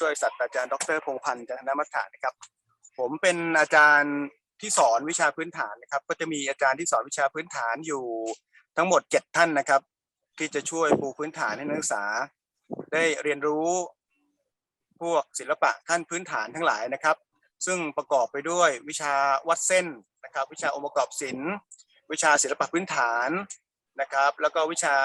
ช่วยศาสตราจารย์ดรพงพันธ์จันทนมัฏฐานะครับ ผมเป็นอาจารย์ที่สอนวิชาพื้นฐานนะครับ ก็จะมีอาจารย์ที่สอนวิชาพื้นฐานอยู่ทั้งหมดเจ็ดท่านนะครับ ที่จะช่วยปูพื้นฐานให้นักศึกษา ได้เรียนรู้พวกศิลปะขั้นพื้นฐานทั้งหลายนะครับ ซึ่งประกอบไปด้วยวิชาวัดเส้นนะครับ วิชาองค์ประกอบศิลป์ วิชาศิลปะพื้นฐานนะครับ แล้วก็วิชา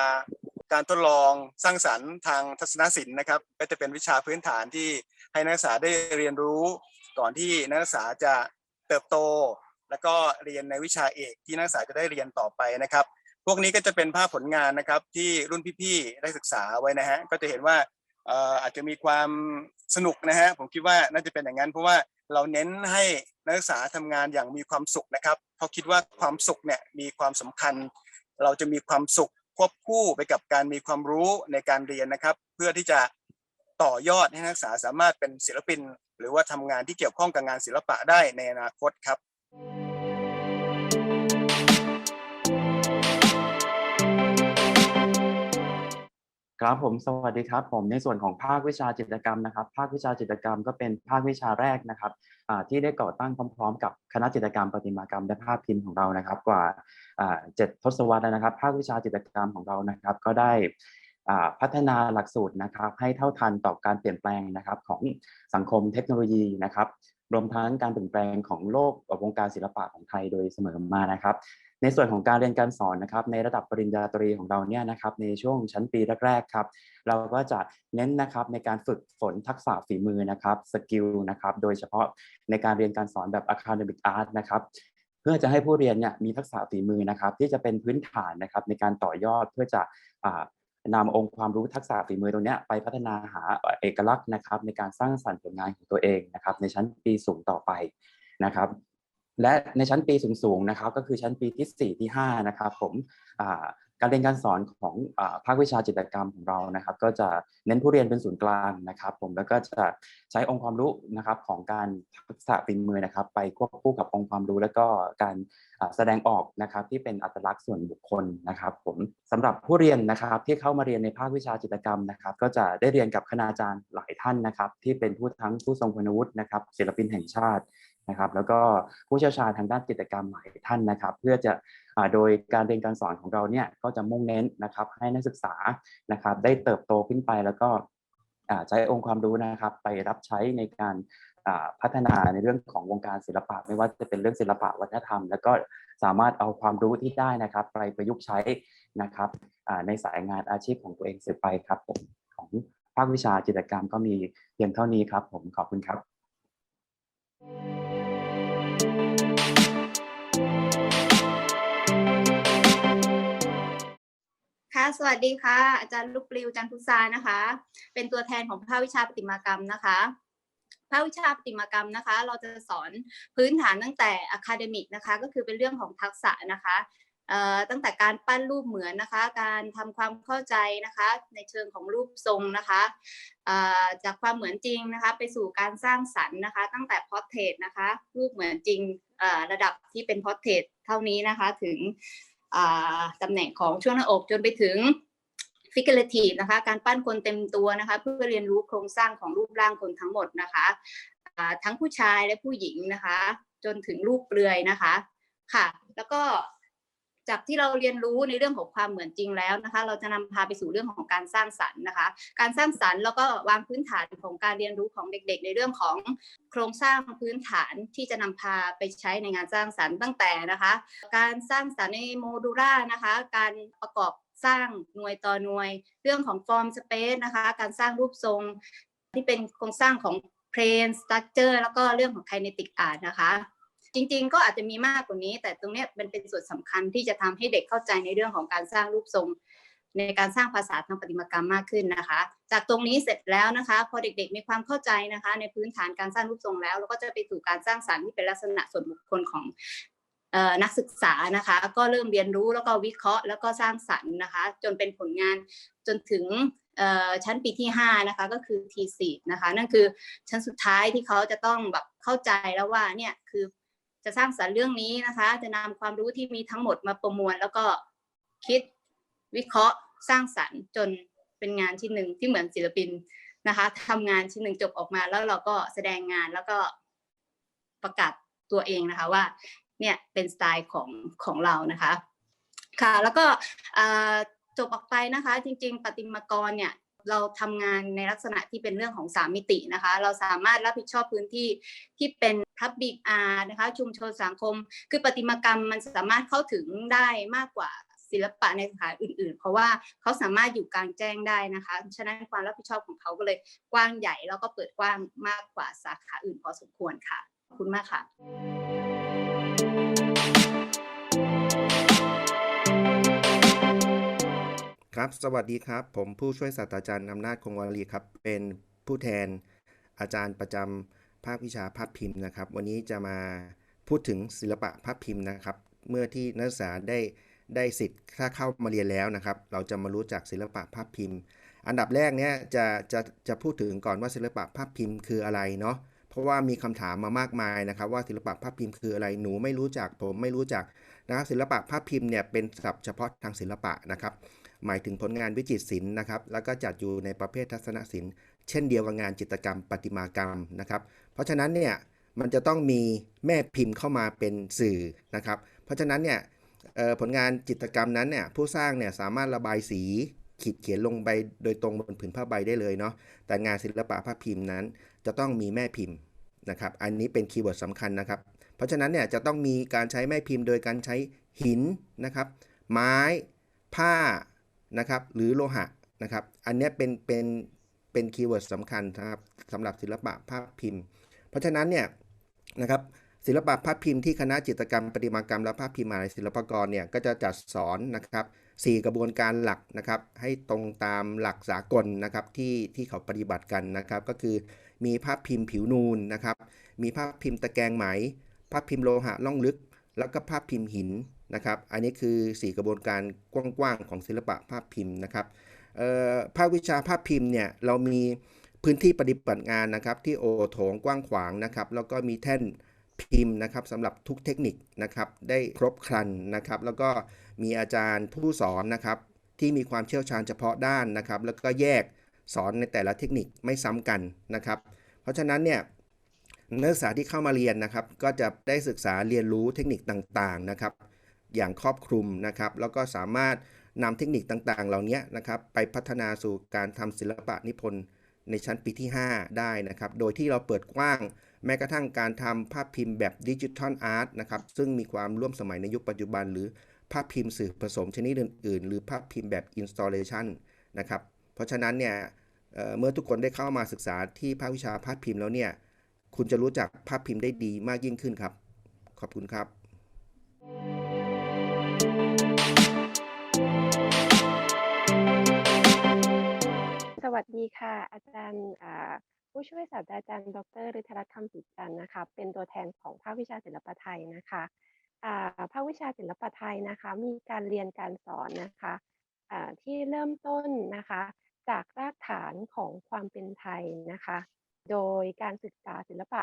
การทดลองสร้างสรรค์ทางทัศนศิลป์นะครับ ก็จะเป็นวิชาพื้นฐานที่ให้นักศึกษาได้เรียนรู้ ก่อนที่นักศึกษาจะเติบโต แล้วก็เรียนในวิชาเอกที่นักศึกษาจะได้เรียนต่อไปนะครับ พวกนี้ก็จะเป็นภาพผลงานนะครับที่รุ่นพี่ๆได้ศึกษาไว้นะฮะก็จะเห็นว่าเอ่ออาจจะมีความสนุกนะฮะผมคิดว่าน่าจะเป็นอย่างนั้นเพราะว่าเราเน้นให้นักศึกษาทำงานอย่างมีความสุขนะครับเพราะคิดว่าความสุขเนี่ยมีความสำคัญ เราจะมีความสุข ควบคู่ไปกับการมีความรู้ในการเรียนนะครับ เพื่อที่จะต่อยอดให้นักศึกษาสามารถเป็นศิลปิน หรือว่าทำงานที่เกี่ยวข้องกับงานศิลปะได้ในอนาคตครับ ครับผมสวัสดีครับผมในส่วนของภาควิชาจิตรกรรมนะครับภาควิชาจิตรกรรมก็เป็นภาควิชาแรกนะครับที่ได้ก่อตั้งพร้อม ๆ กับคณะจิตรกรรมประติมากรรมและภาพพิมพ์ของเรานะครับ กว่าเจ็ดทศวรรษแล้วนะครับ ภาควิชาจิตรกรรมของเรานะครับ ก็ได้พัฒนาหลักสูตรนะครับ ให้เท่าทันต่อการเปลี่ยนแปลงนะครับของสังคมเทคโนโลยีนะครับรวมทั้งการเปลี่ยนแปลงของโลกวงการศิลปะของไทยโดยเสมอมานะครับ ในส่วนของการเรียนการสอนนะครับในระดับปริญญาตรีของเราเนี่ยนะครับในช่วงชั้นปีแรกๆครับเราก็จะเน้นนะครับในการฝึกฝนทักษะฝีมือนะครับสกิลนะครับโดยเฉพาะในการเรียนการสอนแบบ academic art นะครับเพื่อจะให้ผู้เรียนเนี่ยมีทักษะฝีมือนะครับที่จะเป็นพื้นฐานนะครับในการต่อยอดเพื่อจะนำองค์ความรู้ทักษะฝีมือตรงเนี้ยไปพัฒนาหาเอกลักษณ์นะครับในการสร้างสรรค์ผลงานของตัวเองนะครับในชั้นปีสูงต่อไปนะครับ และในชั้นปีสูงๆนะครับก็คือชั้นปีที่4ที่5นะครับผมการเรียนการสอนของอภาควิชาจิตรกรรมของเรานะครับ ก็จะเน้นผู้เรียนเป็นศูนย์กลางนะครับ ผมแล้วก็จะใช้องค์ความรู้นะครับของการทักษะฝีมือนะครับ ไปควบคู่กับองค์ความรู้ แล้วก็การแสดงออกนะครับ ที่เป็นอัตลักษณ์ส่วนบุคคลนะครับ ผมสำหรับผู้เรียนนะครับ ที่เข้ามาเรียนในภาควิชาจิตรกรรมนะครับ ก็จะได้เรียนกับคณาจารย์หลายท่านนะครับ ที่เป็นผู้ทั้งผู้ทรงคุณวุฒินะครับศิลปินแห่งชาติ นะครับ แล้วก็ผู้เชี่ยวชาญทางด้านจิตรกรรมหลายท่านนะครับ เพื่อจะโดยการเรียนการสอนของเราเนี่ยก็จะมุ่งเน้นนะครับให้นักศึกษานะครับได้เติบโตขึ้นไปแล้วก็ใช้องค์ความรู้นะครับไปรับใช้ในการพัฒนาในเรื่องของวงการศิลปะ ไม่ว่าจะเป็นเรื่องศิลปะวัฒนธรรม แล้วก็สามารถเอาความรู้ที่ได้นะครับไปประยุกต์ใช้นะครับในสายงานอาชีพของตัวเองสืบไปครับผมของภาควิชาจิตรกรรมก็มีเพียงเท่านี้ครับ ผมขอบคุณครับค่ะ สวัสดีค่ะ อาจารย์ลูกปลิวจันทุษานะคะ เป็นตัวแทนของภาควิชาประติมากรรมนะคะภาควิชาประติมากรรมนะคะ เราจะสอนพื้นฐานตั้งแต่อะคาเดมิกนะคะ ก็คือเป็นเรื่องของทักษะนะคะตั้งแต่การปั้นรูปเหมือนนะคะ การทำความเข้าใจนะคะ ในเชิงของรูปทรงนะคะจากความเหมือนจริงนะคะ ไปสู่การสร้างสรรค์นะคะ ตั้งแต่พอร์เทรตนะคะ รูปเหมือนจริงระดับที่เป็นพอร์เทรตเท่านี้นะคะถึง ตำแหน่งของช่วงหน้าอกจนไปถึงฟิกเกอร์ทีฟนะคะการปั้นคนเต็มตัวนะคะเพื่อเรียนรู้โครงสร้างของรูปร่างคนทั้งหมดนะคะทั้งผู้ชายและผู้หญิงนะคะ จนถึงรูปเปลือยนะคะค่ะ แล้วก็ จากที่เราเรียนรู้ในเรื่องของความเหมือนจริงแล้วนะคะ เราจะนำพาไปสู่เรื่องของการสร้างสรรค์นะคะ การสร้างสรรค์แล้วก็วางพื้นฐานของการเรียนรู้ของเด็ก ๆ ในเรื่องของโครงสร้างพื้นฐานที่จะนำพาไปใช้ในงานสร้างสรรค์ตั้งแต่นะคะ การสร้างสรรค์ในโมดูล่านะคะ การประกอบสร้างหน่วยต่อหน่วย เรื่องของฟอร์มสเปซนะคะ การสร้างรูปทรงที่เป็นโครงสร้างของเพลนสตั๊กเจอร์แล้วก็เรื่องของไคเนติกอาร์ตนะคะ จริง ๆ ก็อาจจะมีมากกว่านี้ แต่ตรงเนี้ยมันเป็นส่วนสำคัญที่จะทำให้เด็กเข้าใจในเรื่องของการสร้างรูปทรง ในการสร้างภาษาทางประติมากรรมมากขึ้นนะคะ จากตรงนี้เสร็จแล้วนะคะ พอเด็กๆมีความเข้าใจนะคะ ในพื้นฐานการสร้างรูปทรงแล้วเราก็จะไปสู่การสร้างสรรค์ที่เป็นลักษณะส่วนบุคคลของเอ่อนักศึกษานะคะก็เริ่มเรียนรู้แล้วก็วิเคราะห์ แล้วก็สร้างสรรค์นะคะ จนเป็นผลงานจนถึงเออชั้นปีที่5นะคะก็คือ T4 นะคะ นั่นคือชั้นสุดท้ายที่เขาจะต้องแบบเข้าใจแล้วว่าเนี่ยคือ จะสร้างสรรค์เรื่องนี้นะคะ จะนำความรู้ที่มีทั้งหมดมาประมวล แล้วก็คิดวิเคราะห์สร้างสรรค์จนเป็นงานที่หนึ่งที่เหมือนศิลปินนะคะทำงานชิ้นหนึ่งจบออกมาแล้วเราก็แสดงงานแล้วก็ประกาศตัวเองนะคะว่าเนี่ยเป็นสไตล์ของของเรานะคะค่ะแล้วก็จบออกไปนะคะ จริง ๆประติมากรเนี่ย เราทำงานในลักษณะที่เป็นเรื่องของสามมิตินะคะ เราสามารถรับผิดชอบพื้นที่ที่เป็น Public Art นะคะ ชุมชนสังคม คือประติมากรรมมันสามารถเข้าถึงได้มากกว่าศิลปะในสาขาอื่น ๆ เพราะว่าเขาสามารถอยู่กลางแจ้งได้นะคะ ฉะนั้นความรับผิดชอบของเขาก็เลยกว้างใหญ่แล้วก็เปิดกว้างมากกว่าสาขาอื่นพอสมควรค่ะ ขอบคุณมากค่ะ ครับ สวัสดีครับ ผมผู้ช่วยศาสตราจารย์อำนาจคงวารีครับ เป็นผู้แทนอาจารย์ประจำภาควิชาภาพพิมพ์นะครับ วันนี้จะมาพูดถึงศิลปะภาพพิมพ์นะครับ เมื่อที่นักศึกษาได้ได้สิทธิ์ถ้าเข้ามาเรียนแล้วนะครับ เราจะมารู้จักศิลปะภาพพิมพ์ อันดับแรกเนี่ยจะจะจะพูดถึงก่อนว่าศิลปะภาพพิมพ์คืออะไรเนาะ เพราะว่ามีคำถามมามากมายนะครับ ว่าศิลปะภาพพิมพ์คืออะไร หนูไม่รู้จัก ผมไม่รู้จักนะครับ ศิลปะภาพพิมพ์เนี่ยเป็นศัพท์เฉพาะทางศิลปะนะครับ หมายถึงผลงานวิจิตรศิลป์นะครับ แล้วก็จัดอยู่ในประเภททัศนศิลป์ เช่นเดียวกับงานจิตรกรรมประติมากรรมนะครับ เพราะฉะนั้นเนี่ยมันจะต้องมีแม่พิมพ์เข้ามาเป็นสื่อนะครับ เพราะฉะนั้นเนี่ยผลงานจิตรกรรมนั้นเนี่ยผู้สร้างเนี่ยสามารถระบายสีขีดเขียนลงไปโดยตรงบนผืนผ้าใบได้เลยเนาะ แต่งานศิลปะภาพพิมพ์นั้น จะต้องมีแม่พิมพ์นะครับ อันนี้เป็นคีย์เวิร์ดสำคัญนะครับ เพราะฉะนั้นเนี่ยจะต้องมีการใช้แม่พิมพ์โดยการใช้หินนะครับ ไม้ ผ้า นะครับหรือโลหะนะครับอันนี้เป็นเป็นเป็นคีย์เวิร์ดสำคัญนะครับสำหรับศิลปะภาพพิมพ์ เพราะฉะนั้นเนี่ยนะครับศิลปะภาพพิมพ์ที่คณะจิตรกรรมประติมากรรมและภาพพิมพ์มหาลัยศิลปกรเนี่ยก็จะจัดสอนนะครับสี่กระบวนการหลักนะครับให้ตรงตามหลักสากลนะครับที่ที่เขาปฏิบัติกันนะครับก็คือมีภาพพิมพ์ผิวนูนนะครับมีภาพพิมพ์ตะแกรงไหม ภาพพิมพ์โลหะล่องลึก แล้วก็ภาพพิมพ์หิน นะครับ อันนี้คือ 4 กระบวนการกว้างๆของศิลปะภาพพิมพ์นะครับภาควิชาภาพพิมพ์เนี่ยเรามีพื้นที่ปฏิบัติงานนะครับที่โอโถงกว้างขวางนะครับแล้วก็มีแท่นพิมพ์นะครับสำหรับทุกเทคนิคนะครับได้ครบครันนะครับ แล้วก็มีอาจารย์ผู้สอนนะครับที่มีความเชี่ยวชาญเฉพาะด้านนะครับ แล้วก็แยกสอนในแต่ละเทคนิคไม่ซ้ำกันนะครับ เพราะฉะนั้นเนี่ยนักศึกษาที่เข้ามาเรียนนะครับ ก็จะได้ศึกษาเรียนรู้เทคนิคต่างๆนะครับ อย่างครอบคลุมนะครับ แล้วก็สามารถนำเทคนิคต่างๆ เหล่านี้นะครับ ไปพัฒนาสู่การทำศิลปะนิพนธ์ในชั้นปีที่ 5 ได้นะครับ โดยที่เราเปิดกว้างแม้กระทั่งการทำภาพพิมพ์แบบดิจิทัลอาร์ตนะครับ ซึ่งมีความร่วมสมัยในยุคปัจจุบัน หรือภาพพิมพ์สื่อผสมชนิดอื่นๆ หรือภาพพิมพ์แบบ installation นะครับ เพราะฉะนั้นเนี่ยเเมื่อทุกคนได้เข้ามาศึกษาที่ภาควิชาภาพพิมพ์แล้วเนี่ย คุณจะรู้จักภาพพิมพ์ได้ดีมากยิ่งขึ้นครับ ขอบคุณครับ วัสดีค่ะ อาจารย์ผู้ช่วยศาสตราจารย์ ดรฤทธรัตน์คำสุจันทร์นะคะ เป็นตัวแทนของภาควิชาศิลปะไทยนะคะภาควิชาศิลปะไทยนะคะ มีการเรียนการสอนนะคะที่เริ่มต้นนะคะ จากรากฐานของความเป็นไทยนะคะ โดยการศึกษาศิลปะ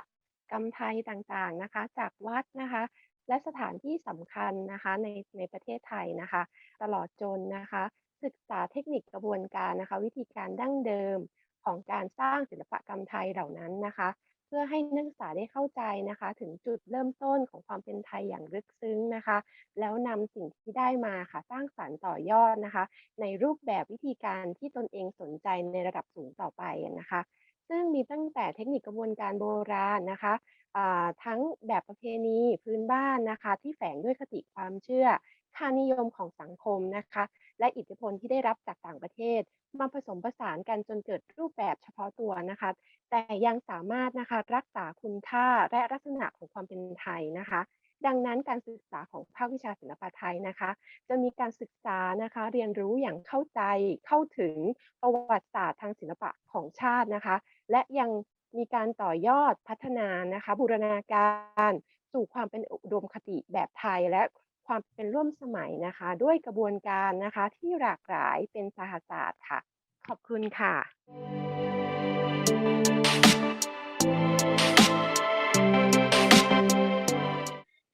กรรมไทยต่างๆนะคะ จากวัดนะคะ และสถานที่สำคัญนะคะในในประเทศไทยนะคะ ตลอดจนนะคะ ศึกษาเทคนิคกระบวนการนะคะ วิธีการดั้งเดิมของการสร้างศิลปกรรมไทยเหล่านั้นนะคะ เพื่อให้นักศึกษาได้เข้าใจนะคะ ถึงจุดเริ่มต้นของความเป็นไทยอย่างลึกซึ้งนะคะ แล้วนำสิ่งที่ได้มาค่ะ สร้างสรรค์ต่อยอดนะคะ ในรูปแบบวิธีการที่ตนเองสนใจในระดับสูงต่อไปนะคะ ซึ่งมีตั้งแต่เทคนิคกระบวนการโบราณนะคะทั้งแบบประเพณีพื้นบ้านนะคะ ที่แฝงด้วยคติความเชื่อค่านิยมของสังคมนะคะ และอิทธิพลที่ได้รับจากต่างประเทศมาผสมผสานกันจนเกิดรูปแบบเฉพาะตัวนะคะ แต่ยังสามารถนะคะรักษาคุณค่าและลักษณะของความเป็นไทยนะคะ ดังนั้นการศึกษาของภาควิชาศิลปะไทยนะคะ จะมีการศึกษานะคะเรียนรู้อย่างเข้าใจเข้าถึงประวัติศาสตร์ทางศิลปะของชาตินะคะ และยังมีการต่อยอดพัฒนานะคะ บูรณาการสู่ความเป็นอุดมคติแบบไทยและ ความเป็นร่วมสมัยนะคะ ด้วยกระบวนการนะคะที่หลากหลายเป็นสหศาสตร์ค่ะ ขอบคุณค่ะ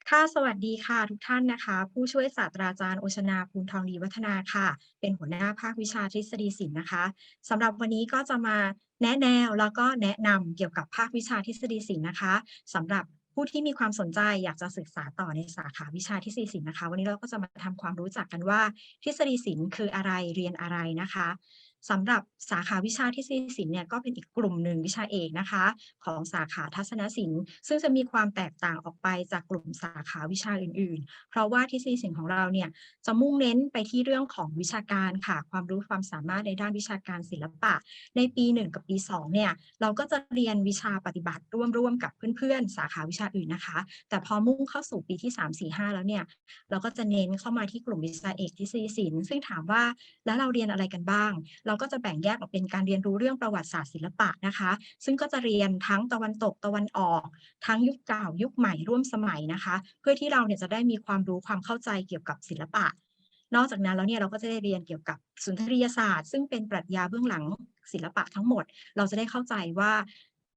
ค่ะ สวัสดีค่ะทุกท่านนะคะ ผู้ช่วยศาสตราจารย์โอชนาภูลทองดีวัฒนาค่ะ เป็นหัวหน้าภาควิชาทฤษฎีศิลป์นะคะสำหรับวันนี้ก็จะมาแนะแนวแล้วก็แนะนำเกี่ยวกับภาควิชาทฤษฎีศิลป์นะคะสำหรับ ผู้ที่มีความสนใจอยากจะศึกษาต่อในสาขาวิชาทฤษฎีศิลป์นะคะ วันนี้เราก็จะมาทำความรู้จักกันว่า ทฤษฎีศิลป์คืออะไรเรียนอะไรนะคะ สำหรับสาขาวิชาทฤษฎีศิลป์เนี่ยก็เป็นอีกกลุ่มหนึ่งวิชาเอกนะคะ ของสาขาทัศนศิลป์ ซึ่งจะมีความแตกต่างออกไปจากกลุ่มสาขาวิชาอื่น ๆ เพราะว่าทฤษฎีศิลป์ของเราเนี่ยจะมุ่งเน้นไปที่เรื่องของวิชาการค่ะ ความรู้ความสามารถในด้านวิชาการศิลปะ ในปี 1 กับปี 2 เนี่ยเราก็จะเรียนวิชาปฏิบัติร่วมๆกับเพื่อนๆ สาขาวิชาอื่นนะคะ แต่พอมุ่งเข้าสู่ปีที่ 3 4 5 แล้วเนี่ยเราก็จะเน้นเข้ามาที่กลุ่มวิชาเอกทฤษฎีศิลป์ซึ่งถามว่าแล้วเราเรียนอะไรกันบ้างเราก็จะแบ่งแยกออกเป็นการเรียนรู้เรื่องประวัติศาสตร์ศิลปะนะคะ ซึ่งก็จะเรียนทั้งตะวันตกตะวันออก ทั้งยุคเก่ายุคใหม่ร่วมสมัยนะคะ เพื่อที่เราเนี่ยจะได้มีความรู้ความเข้าใจเกี่ยวกับศิลปะ นอกจากนั้นแล้วเนี่ยเราก็จะได้เรียนเกี่ยวกับสุนทรียศาสตร์ ซึ่งเป็นปรัชญาเบื้องหลังศิลปะทั้งหมด เราจะได้เข้าใจว่า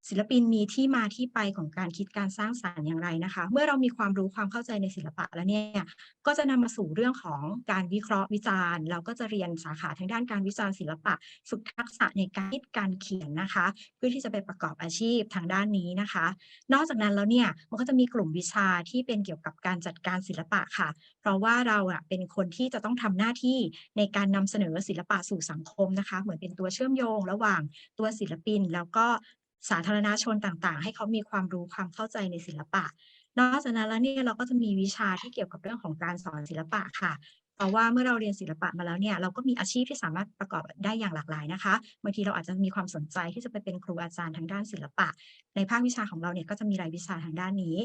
ศิลปินมีที่มาที่ไปของการคิดการสร้างสรรค์อย่างไรนะคะ เมื่อเรามีความรู้ความเข้าใจในศิลปะแล้วเนี่ยก็จะนำมาสู่เรื่องของการวิเคราะห์วิจารณ์เราก็จะเรียนสาขาทางด้านการวิจารณ์ศิลปะ ฝึกทักษะในการคิดการเขียนนะคะ เพื่อที่จะไปประกอบอาชีพทางด้านนี้นะคะ นอกจากนั้นแล้วเนี่ยมันก็จะมีกลุ่มวิชาที่เป็นเกี่ยวกับการจัดการศิลปะค่ะ เพราะว่าเราอะเป็นคนที่จะต้องทำหน้าที่ในการนำเสนอศิลปะสู่สังคมนะคะ เหมือนเป็นตัวเชื่อมโยง ระหว่างตัวศิลปินแล้วก็ สาธารณชนต่างๆ ให้เขามีความรู้ความเข้าใจในศิลปะ นอกจากนั้นแล้วเนี่ยเราก็จะมีวิชาที่เกี่ยวกับเรื่องของการสอนศิลปะค่ะเพราะว่าเมื่อเราเรียนศิลปะมาแล้วเนี่ยเราก็มีอาชีพที่สามารถประกอบได้อย่างหลากหลายนะคะบางทีเราอาจจะมีความสนใจที่จะไปเป็นครูอาจารย์ทางด้านศิลปะ ในภาควิชาของเราเนี่ยก็จะมีรายวิชาทางด้านนี้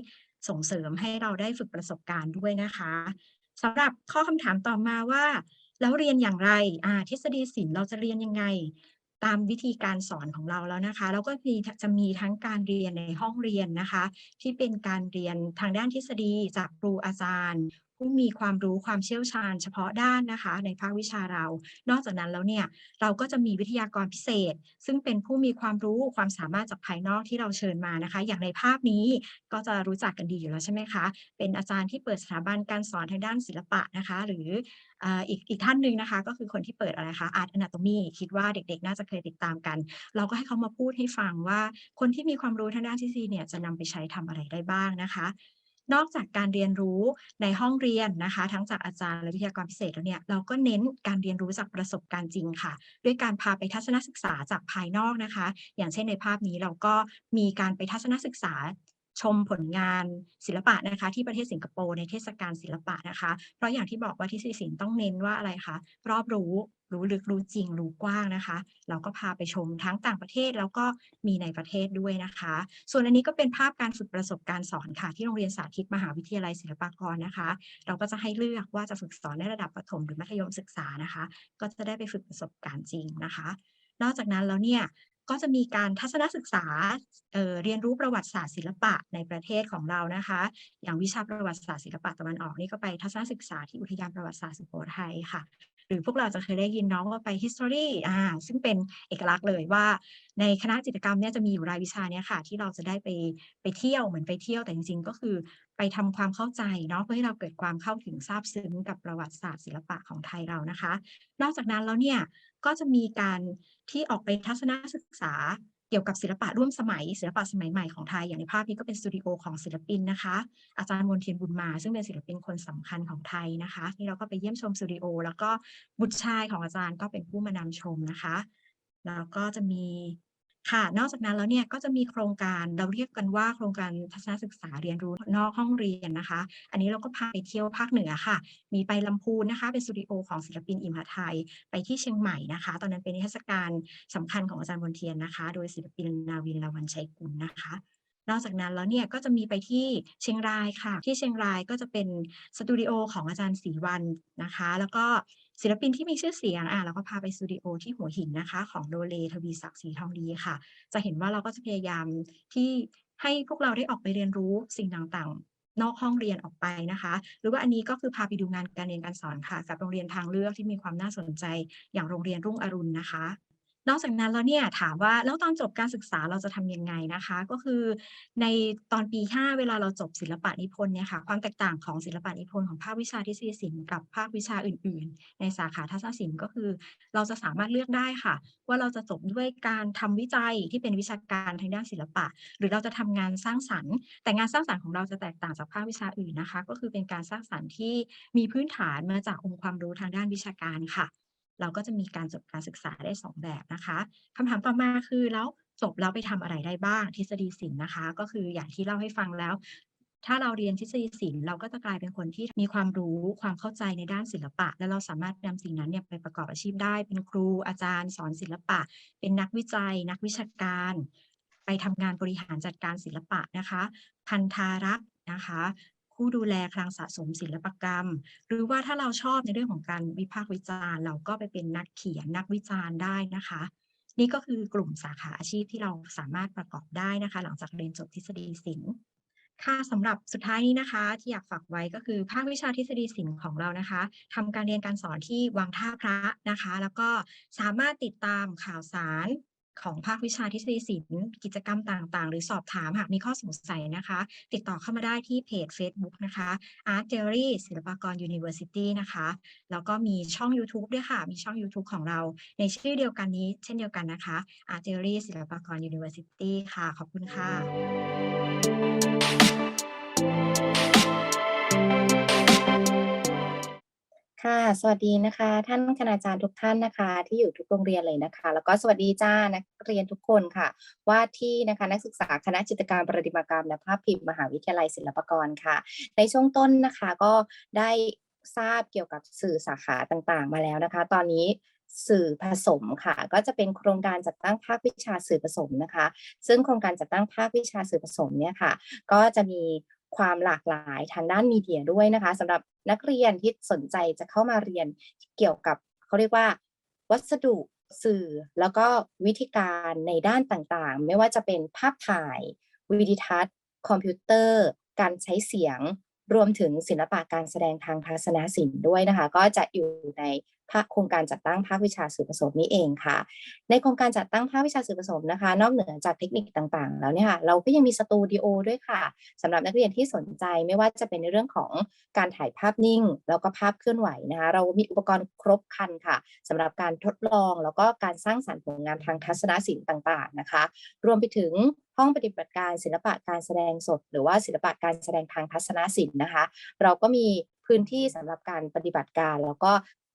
ส่งเสริมให้เราได้ฝึกประสบการณ์ด้วยนะคะสำหรับข้อคำถามต่อมาว่าแล้วเรียนอย่างไร อ่า ทฤษฎีศิลป์เราจะเรียนยังไง ตามวิธีการสอนของเราแล้วนะคะ แล้วก็มีจะมีทั้งการเรียนในห้องเรียนนะคะ ที่เป็นการเรียนทางด้านทฤษฎีจากครูอาจารย์ ผู้มีความรู้ความเชี่ยวชาญเฉพาะด้านนะคะ ในภาควิชาเรา นอกจากนั้นแล้วเนี่ยเราก็จะมีวิทยากรพิเศษ ซึ่งเป็นผู้มีความรู้ความสามารถจากภายนอกที่เราเชิญมานะคะ อย่างในภาพนี้ก็จะรู้จักกันดีอยู่แล้วใช่ไหมคะ เป็นอาจารย์ที่เปิดสถาบันการสอนทางด้านศิลปะนะคะ หรืออีกอีกท่านหนึ่งนะคะ ก็คือคนที่เปิดอะไรคะ Art Anatomy คิดว่าเด็กๆ น่าจะเคยติดตามกัน เราก็ให้เขามาพูดให้ฟังว่า คนที่มีความรู้ทางด้านทฤษฎีเนี่ยจะนำไปใช้ทำอะไรได้บ้างนะคะ นอกจากการเรียนรู้ในห้องเรียนนะคะ ทั้งจากอาจารย์และวิทยากรพิเศษแล้วเนี่ยเราก็เน้นการเรียนรู้จากประสบการณ์จริงค่ะ ด้วยการพาไปทัศนศึกษาจากภายนอกนะคะ อย่างเช่นในภาพนี้เราก็มีการไปทัศนศึกษา ชมผลงานศิลปะนะคะ ที่ประเทศสิงคโปร์ในเทศกาลศิลปะนะคะ เพราะอย่างที่บอกว่าที่ศิลป์ศิลป์ต้องเน้นว่าอะไรคะรอบรู้รู้ลึกรู้จริงรู้กว้างนะคะ เราก็พาไปชมทั้งต่างประเทศแล้วก็มีในประเทศด้วยนะคะ ส่วนอันนี้ก็เป็นภาพการฝึกประสบการณ์สอนค่ะ ที่โรงเรียนสาธิตมหาวิทยาลัยศิลปากรนะคะ เราก็จะให้เลือกว่าจะฝึกสอนในระดับประถมหรือมัธยมศึกษานะคะ ก็จะได้ไปฝึกประสบการณ์จริงนะคะ นอกจากนั้นแล้วเนี่ย ก็จะมีการทัศนศึกษาเเรียนรู้ประวัติศาสตร์ศิลปะในประเทศของเรานะคะ อย่างวิชาประวัติศาสตร์ศิลปะตะวันออกนี่ก็ไปทัศนศึกษาที่อุทยานประวัติศาสตร์สุโขทัยค่ะ หรือพวกเราจะเคยได้ยินเน้องว่าไป history อ่าซึ่งเป็นเอกลักษณ์เลยว่า ในคณะจิตรกรรมเนี่ยจะมีอยู่รายวิชาเนี้ยค่ะ ที่เราจะได้ไปไปเที่ยวเหมือนไปเที่ยวแต่จริงๆ ก็คือไปทำความเข้าใจเนาะเพื่อให้เราเกิดความเข้าถึงทราบซึ้งกับประวัติศาสตร์ศิลปะของไทยเรานะคะ นอกจากนั้นแล้วเนี่ยก็จะมีการที่ออกไปทัศนศึกษา เกี่ยวกับศิลปะร่วมสมัย ศิลปะสมัยใหม่ของไทยอย่างในภาพนี้ก็เป็นสตูดิโอของศิลปินนะคะ อาจารย์มนเทียนบุญมา ซึ่งเป็นศิลปินคนสำคัญของไทยนะคะนี่เราก็ไปเยี่ยมชมสตูดิโอแล้วก็บุตรชายของอาจารย์ก็เป็นผู้มานำชมนะคะ แล้วก็จะมี ค่ะ นอกจากนั้นแล้วเนี่ยก็จะมีโครงการเราเรียกกันว่าโครงการทัศนศึกษาเรียนรู้นอกห้องเรียนนะคะ อันนี้เราก็พาไปเที่ยวภาคเหนือค่ะ มีไปลำพูนนะคะเป็นสตูดิโอของศิลปินอิมหาไทยไปที่เชียงใหม่นะคะ ตอนนั้นเป็นนิทรรศการสำคัญของอาจารย์มนเทียนนะคะ โดยศิลปินนาวินลาวันชัยกุลนะคะนอกจากนั้นแล้วเนี่ยก็จะมีไปที่เชียงรายค่ะ ที่เชียงรายก็จะเป็นสตูดิโอของอาจารย์ศรีวันนะคะ แล้วก็ ศิลปินที่มีชื่อเสียงอะเราก็พาไปสตูดิโอที่หัวหินนะคะ ของโดเลทวีศักดิ์ศรีทองดีค่ะ จะเห็นว่าเราก็จะพยายามที่ให้พวกเราได้ออกไปเรียนรู้สิ่งต่างๆ นอกห้องเรียนออกไปนะคะ หรือว่าอันนี้ก็คือพาไปดูงานการเรียนการสอนค่ะกับโรงเรียนทางเลือกที่มีความน่าสนใจอย่างโรงเรียนรุ่งอรุณนะคะ นอกจากนั้นแล้วเนี่ยถามว่าแล้วตอนจบการศึกษาเราจะทำยังไงนะคะ ก็คือในตอนปี 5 เวลาเราจบศิลปะนิพนธ์เนี่ยค่ะความแตกต่างของศิลปะนิพนธ์ของภาควิชาทฤษฎีศิลป์กับภาควิชาอื่น ๆ ในสาขาทัศนศิลป์ก็คือ เราจะสามารถเลือกได้ค่ะ ว่าเราจะจบด้วยการทำวิจัยที่เป็นวิชาการทางด้านศิลปะ หรือเราจะทำงานสร้างสรรค์ แต่งานสร้างสรรค์ของเราจะแตกต่างจากภาควิชาอื่นนะคะ ก็คือเป็นการสร้างสรรค์ที่มีพื้นฐานมาจากองค์ความรู้ทางด้านวิชาการค่ะ เราก็จะมีการจบการศึกษาได้สองแบบนะคะคำถามต่อมาคือแล้วจบแล้วไปทำอะไรได้บ้างทฤษฎีศิลป์นะคะ ก็คืออย่างที่เล่าให้ฟังแล้วถ้าเราเรียนทฤษฎีศิลป์เราก็จะกลายเป็นคนที่มีความรู้ความเข้าใจในด้านศิลปะ และเราสามารถนำสิ่งนั้นเนี่ยไปประกอบอาชีพได้ เป็นครูอาจารย์ สอนศิลปะ เป็นนักวิจัย นักวิชาการ ไปทำงานบริหารจัดการศิลปะนะคะ พันธารักษ์นะคะ ผู้ดูแลคลังสะสมศิลปกรรม หรือว่าถ้าเราชอบในเรื่องของการวิพากษ์วิจารณ์ เราก็ไปเป็นนักเขียนนักวิจารณ์ได้นะคะ นี่ก็คือกลุ่มสาขาอาชีพที่เราสามารถประกอบได้นะคะ หลังจากเรียนจบทฤษฎีศิลป์ค่ะสำหรับสุดท้ายนี้นะคะ ที่อยากฝากไว้ก็คือภาควิชาทฤษฎีศิลป์ของเรานะคะทำการเรียนการสอนที่วังท่าพระนะคะ แล้วก็สามารถติดตามข่าวสาร ของภาควิชาทฤษฎีศิลป์กิจกรรมต่างๆ หรือสอบถามหากมีข้อสงสัยนะคะ ติดต่อเข้ามาได้ที่เพจ Facebook นะคะ Art Gallery ศิลปากร University นะคะ แล้วก็มีช่อง YouTube ด้วยค่ะ มีช่อง YouTube ของเรา ในชื่อเดียวกันนี้เช่นเดียวกันนะคะ Art Gallery ศิลปากร University ค่ะ ขอบคุณค่ะ ค่ะ สวัสดีนะคะ ท่านคณาจารย์ทุกท่านนะคะ ที่อยู่ทุกโรงเรียนเลยนะคะ แล้วก็สวัสดีจ้านักเรียนทุกคนค่ะ ว่าที่นะคะนักศึกษาคณะจิตรกรรมประติมากรรมและภาพพิมพ์มหาวิทยาลัยศิลปากรค่ะ ในช่วงต้นนะคะก็ได้ทราบเกี่ยวกับสื่อสาขาต่างๆ มาแล้วนะคะ ตอนนี้สื่อผสมค่ะ ก็จะเป็นโครงการจัดตั้งภาควิชาสื่อผสมนะคะ ซึ่งโครงการจัดตั้งภาควิชาสื่อผสมเนี่ยค่ะ ก็จะมีความหลากหลายทางด้านมีเดียด้วยนะคะสำหรับ นักเรียนที่สนใจจะเข้ามาเรียนเกี่ยวกับเขาเรียกว่า วัสดุสื่อแล้วก็วิธีการในด้านต่างๆ ไม่ว่าจะเป็นภาพถ่าย วิดีทัศน์ คอมพิวเตอร์ การใช้เสียง รวมถึงศิลปะการแสดงทางทัศนศิลป์ด้วยนะคะ ก็จะอยู่ใน โครงการจัดตั้งภาควิชาสื่อผสมนี้เองค่ะ ในโครงการจัดตั้งภาควิชาสื่อผสมนะคะ นอกเหนือจากเทคนิคต่างๆ แล้วเนี่ยค่ะเราก็ยังมีสตูดิโอด้วยค่ะสำหรับนักเรียนที่สนใจไม่ว่าจะเป็นในเรื่องของการถ่ายภาพนิ่ง แล้วก็ภาพเคลื่อนไหวนะคะ เรามีอุปกรณ์ครบครันค่ะสำหรับการทดลองแล้วก็การสร้างสรรค์ผลงานทางทัศนศิลป์ต่างๆนะคะ รวมไปถึงห้องปฏิบัติการศิลปะการแสดงสด หรือว่าศิลปะการแสดงทางทัศนศิลป์นะคะ เราก็มีพื้นที่สำหรับการปฏิบัติการ แล้วก็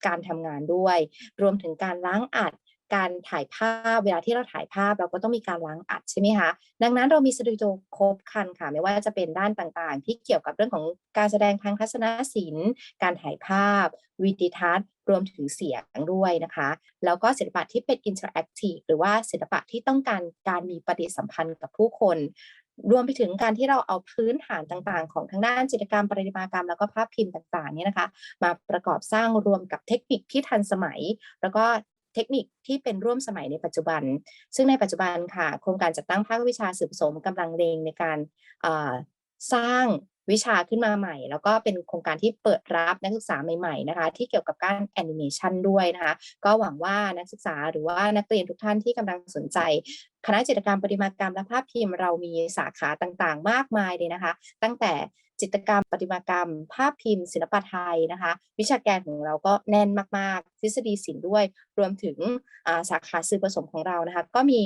การทำงานด้วย รวมถึงการล้างอัดการถ่ายภาพเวลาที่เราถ่ายภาพเราก็ต้องมีการล้างอัดใช่ไหมคะดังนั้นเรามีสตูดิโอครบคันค่ะ ไม่ว่าจะเป็นด้านต่างๆ ที่เกี่ยวกับเรื่องของการแสดงทางทัศนศิลป์ การถ่ายภาพ วิดีทัศน์ รวมถึงเสียงด้วยนะคะ แล้วก็ศิลปะที่เป็นอินเทอร์แอคทีฟหรือว่าศิลปะที่ต้องการการมีปฏิสัมพันธ์กับผู้คน รวมไปถึงการที่เราเอาพื้นฐานต่างๆ ของทางด้านจิตรกรรม ประติมากรรม แล้วก็ภาพพิมพ์ต่างๆเนี่ยนะคะ มาประกอบสร้างรวมกับเทคนิคที่ทันสมัย แล้วก็เทคนิคที่เป็นร่วมสมัยในปัจจุบัน ซึ่งในปัจจุบันค่ะ โครงการจัดตั้งภาควิชาสืบผสมกำลังเลงในการสร้างวิชาขึ้นมาใหม่ แล้วก็เป็นโครงการที่เปิดรับนักศึกษาใหม่ๆนะคะ ที่เกี่ยวกับการแอนิเมชันด้วยนะคะ ก็หวังว่านักศึกษาหรือว่านักเรียนทุกท่านที่กำลังสนใจ คณะจิตรกรรมประติมากรรมและภาพพิมพ์เรามีสาขาต่างๆ มากมายเลยนะคะ ตั้งแต่จิตรกรรมประติมากรรม ภาพพิมพ์ ศิลปะไทยนะคะ วิชาการของเราก็แน่นมากๆ ทฤษฎีศิลป์ด้วย รวมถึงาสาขาสื่อผสมของเรานะคะ ก็มี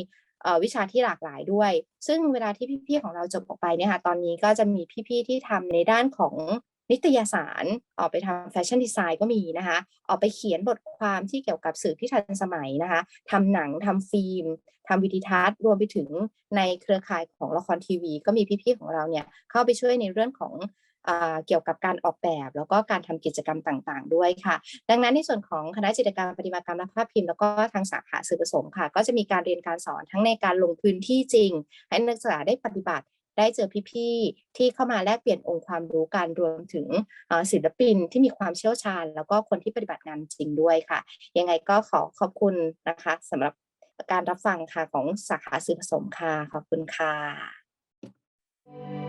วิชาที่หลากหลายด้วย ซึ่งเวลาที่พี่ๆของเราจบออกไปเนี่ยค่ะ ตอนนี้ก็จะมีพี่ๆที่ทำในด้านของ นิตยสาร ออกไปทำแฟชั่นดีไซน์ก็มีนะคะ ออกไปเขียนบทความที่เกี่ยวกับสื่อที่ทันสมัยนะคะทำหนังทำฟิล์มทำวิดีทัศน์รวมไปถึงในเครือข่ายของละครทีวี ก็มีพี่ๆของเราเนี่ยเข้าไปช่วยในเรื่องของเกี่ยวกับการออกแบบ แล้วก็การทำกิจกรรมต่างๆ ด้วยค่ะ ดังนั้นในส่วนของคณะจิตรกรรมประติมากรรมและภาพพิมพ์แล้วก็ทางสาขาสื่อผสมค่ะ ก็จะมีการเรียนการสอนทั้งในการลงพื้นที่จริง ให้นักศึกษาได้ปฏิบัติ ได้เจอพี่ๆที่เข้ามาแลกเปลี่ยนองค์ความรู้การรวมถึงศิลปินที่มีความเชี่ยวชาญ แล้วก็คนที่ปฏิบัติงานจริงด้วยค่ะ ยังไงก็ขอขอบคุณนะคะสำหรับการรับฟังค่ะของสาขาสื่อผสมค่ะขอบคุณค่ะ